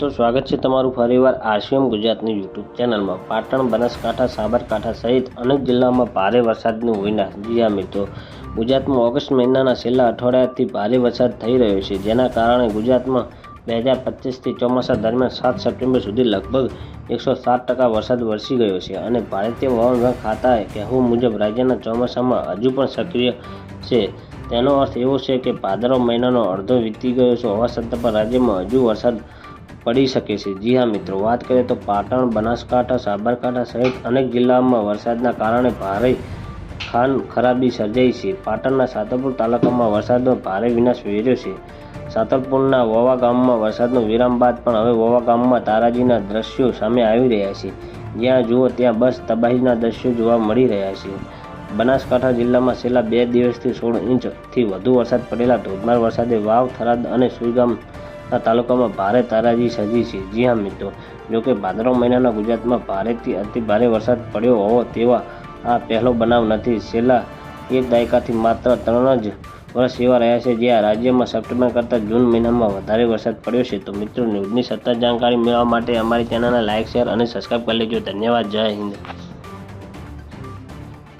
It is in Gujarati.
મિત્રો, સ્વાગત છે તમારું ફરીવાર આરસીએમ ગુજરાતની યુટ્યુબ ચેનલમાં. પાટણ, બનાસકાંઠા, સાબરકાંઠા સહિત અનેક જિલ્લામાં ભારે વરસાદનું હોઈના જી મિત્રો. ગુજરાતમાં ઓગસ્ટ મહિનાના છેલ્લા અઠવાડિયાથી ભારે વરસાદ થઈ રહ્યો છે, જેના કારણે ગુજરાતમાં બે હજાર પચીસથી ચોમાસા દરમિયાન સાત સપ્ટેમ્બર સુધી લગભગ એકસો સાત ટકા વરસાદ વરસી ગયો છે. અને ભારતીય હવામાન વિભાગ ખાતાએ કહેવું મુજબ, રાજ્યના ચોમાસામાં હજુ પણ સક્રિય છે. તેનો અર્થ એવો છે કે ભાદરવ મહિનાનો અડધો વીતી ગયો છે. હોવા છતાં પણ રાજ્યમાં હજુ વરસાદ પડી શકે છે. જી હા મિત્રો, વાત કરીએ તો પાટણ, બનાસકાંઠા, સાબરકાંઠા સહિત અનેક જિલ્લાઓમાં વરસાદના કારણે ભારે ખાન ખરાબી સર્જાઈ છે. પાટણના સાતરપુર તાલુકામાં વરસાદનો ભારે વિનાશ વેર્યો છે. સાતરપુરના વોવા ગામમાં વરસાદનો વિરામ બાદ પણ હવે વોવા ગામમાં તારાજીના દ્રશ્યો સામે આવી રહ્યા છે. જ્યાં જુઓ ત્યાં બસ તબાહીના દ્રશ્યો જોવા મળી રહ્યા છે. બનાસકાંઠા જિલ્લામાં છેલ્લા બે દિવસથી સોળ ઇંચથી વધુ વરસાદ પડેલા ધોધમાર વરસાદે વાવ, થરાદ અને સુઈગામના તાલુકામાં ભારે તારાજી સજી છે. જી હા મિત્રો, જોકે ભાદરવ મહિનાના ગુજરાતમાં ભારેથી અતિ ભારે વરસાદ પડ્યો હોવો તેવા આ પહેલો બનાવ નથી. છેલ્લા એક દાયકાથી માત્ર ત્રણ જ વર્ષ એવા રહ્યા છે જ્યાં રાજ્યમાં સપ્ટેમ્બર કરતાં જૂન મહિનામાં વધારે વરસાદ પડ્યો છે. તો મિત્રો, ન્યૂઝની સતત જાણકારી મેળવવા માટે અમારી ચેનલને લાઇક શેર અને સબસ્ક્રાઈબ કરી લેજો. ધન્યવાદ. જય હિન્દ.